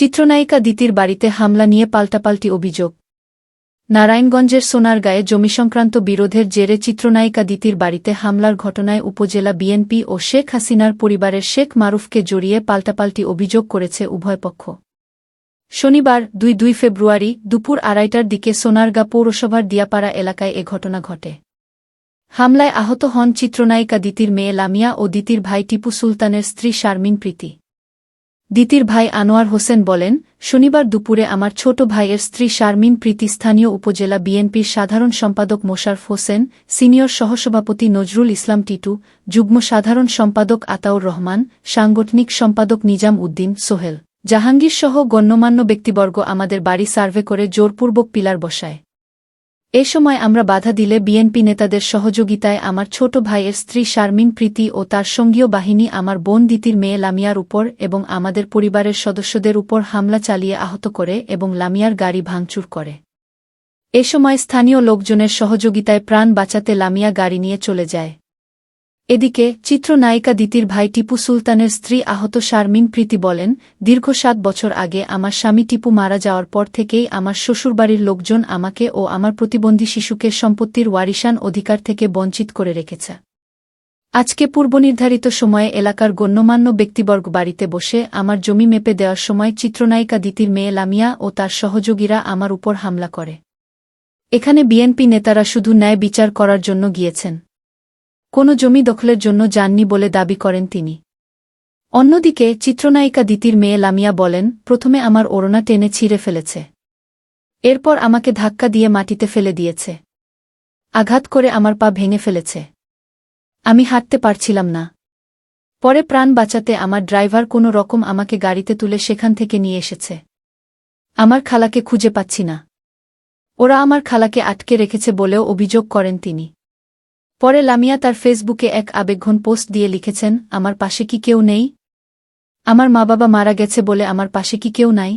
চিত্রনায়িকা দিতির বাড়িতে হামলা নিয়ে পাল্টাপাল্টি অভিযোগ। নারায়ণগঞ্জের সোনারগাঁয়ে জমি সংক্রান্ত বিরোধের জেরে চিত্রনায়িকা দিতির বাড়িতে হামলার ঘটনায় উপজেলা বিএনপি ও শেখ হাসিনার পরিবারের শেখ মারুফকে জড়িয়ে পাল্টাপাল্টি অভিযোগ করেছে উভয় পক্ষ। শনিবার, দুই দুই ফেব্রুয়ারি, দুপুর আড়াইটার দিকে সোনারগাঁ পৌরসভার দিয়াপাড়া এলাকায় এ ঘটনা ঘটে। হামলায় আহত হন চিত্রনায়িকা দিতির মেয়ে লামিয়া ও দিতির ভাই টিপু সুলতানের স্ত্রী শারমিন প্রীতি। দিতির ভাই আনোয়ার হোসেন বলেন, শনিবার দুপুরে আমার ছোট ভাইয়ের স্ত্রী শারমিন প্রীতি স্থানীয় উপজেলা বিএনপির সাধারণ সম্পাদক মোশারফ হোসেন, সিনিয়র সহসভাপতি নজরুল ইসলাম টিটু, যুগ্ম সাধারণ সম্পাদক আতাউর রহমান, সাংগঠনিক সম্পাদক নিজাম উদ্দিন সোহেল। জাহাঙ্গীর সহ গণ্যমান্য ব্যক্তিবর্গ আমাদের বাড়ি সার্ভে করে জোরপূর্বক পিলার বসায়। এ সময় আমরা বাধা দিলে বিএনপি নেতাদের সহযোগিতায় আমার ছোট ভাইয়ের স্ত্রী শারমিন প্রীতি ও তার সঙ্গীয় বাহিনী আমার বোন দিতির মেয়ে লামিয়ার উপর এবং আমাদের পরিবারের সদস্যদের উপর হামলা চালিয়ে আহত করে এবং লামিয়ার গাড়ি ভাঙচুর করে। এ সময় স্থানীয় লোকজনের সহযোগিতায় প্রাণ বাঁচাতে লামিয়া গাড়ি নিয়ে চলে যায়। এদিকে, চিত্রনায়িকা দিতির ভাই টিপু সুলতানের স্ত্রী আহত শারমিন প্রীতি বলেন, দীর্ঘ সাত বছর আগে আমার স্বামী টিপু মারা যাওয়ার পর থেকেই আমার শ্বশুরবাড়ির লোকজন আমাকে ও আমার প্রতিবন্ধী শিশুকে সম্পত্তির ওয়ারিশান অধিকার থেকে বঞ্চিত করে রেখেছে। আজকে পূর্বনির্ধারিত সময়ে এলাকার গণ্যমান্য ব্যক্তিবর্গ বাড়িতে বসে আমার জমি মেপে দেওয়ার সময় চিত্রনায়িকা দিতির মেয়ে লামিয়া ও তার সহযোগীরা আমার উপর হামলা করে। এখানে বিএনপি নেতারা শুধু ন্যায় বিচার করার জন্য গিয়েছেন। কোনো জমি দখলের জন্য যাননি বলে দাবি করেন তিনি। অন্যদিকে চিত্রনায়িকা দিতির মেয়ে লামিয়া বলেন, প্রথমে আমার ওড়না টেনে ছিঁড়ে ফেলেছে। এরপর আমাকে ধাক্কা দিয়ে মাটিতে ফেলে দিয়েছে। আঘাত করে আমার পা ভেঙে ফেলেছে। আমি হাঁটতে পারছিলাম না। পরে প্রাণ বাঁচাতে আমার ড্রাইভার কোনো রকম আমাকে গাড়িতে তুলে সেখান থেকে নিয়ে এসেছে। আমার খালাকে খুঁজে পাচ্ছি না। ওরা আমার খালাকে আটকে রেখেছে বলেও অভিযোগ করেন তিনি। পরে লামিয়া তার ফেসবুকে এক আবেগঘন পোস্ট দিয়ে লিখেছেন, আমার পাশে কি কেউ নেই? আমার মা বাবা মারা গেছে বলে আমার পাশে কি কেউ নাই?